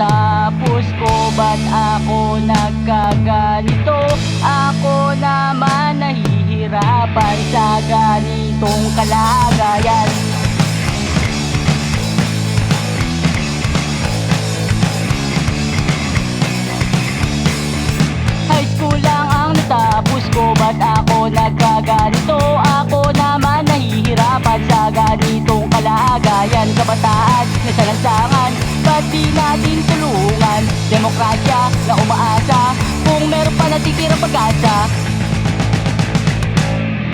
natapos ko Ba't ako nagkaganito? Ako naman nahihirapan sa ganitong kalagayan Ba't di natin tulungan? Demokrasya na umaasa. Kung meron pa natitirang pag-asa.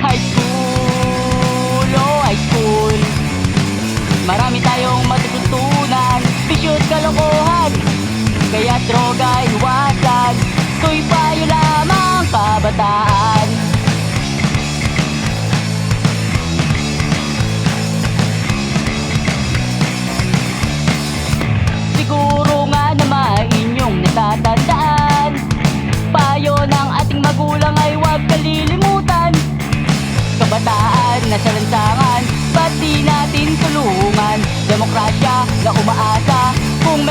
High school, oh high school. Marami tayong matututunan. Bisyo't kalokohan. Kaya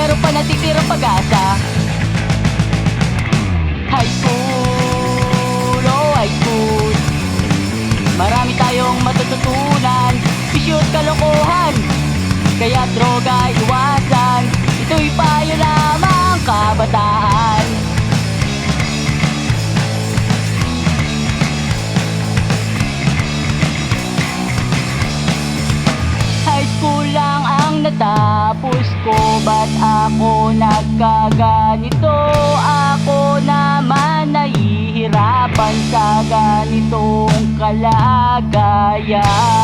Meron pa natitirang pag-asa. High school, oh high school. Marami tayong matututunan. Bisyo't kalokohan Kaya droga iwasan. Ito'y payo ako nagkaganito? Ako naman nahihirapan sa ganitong kalagayan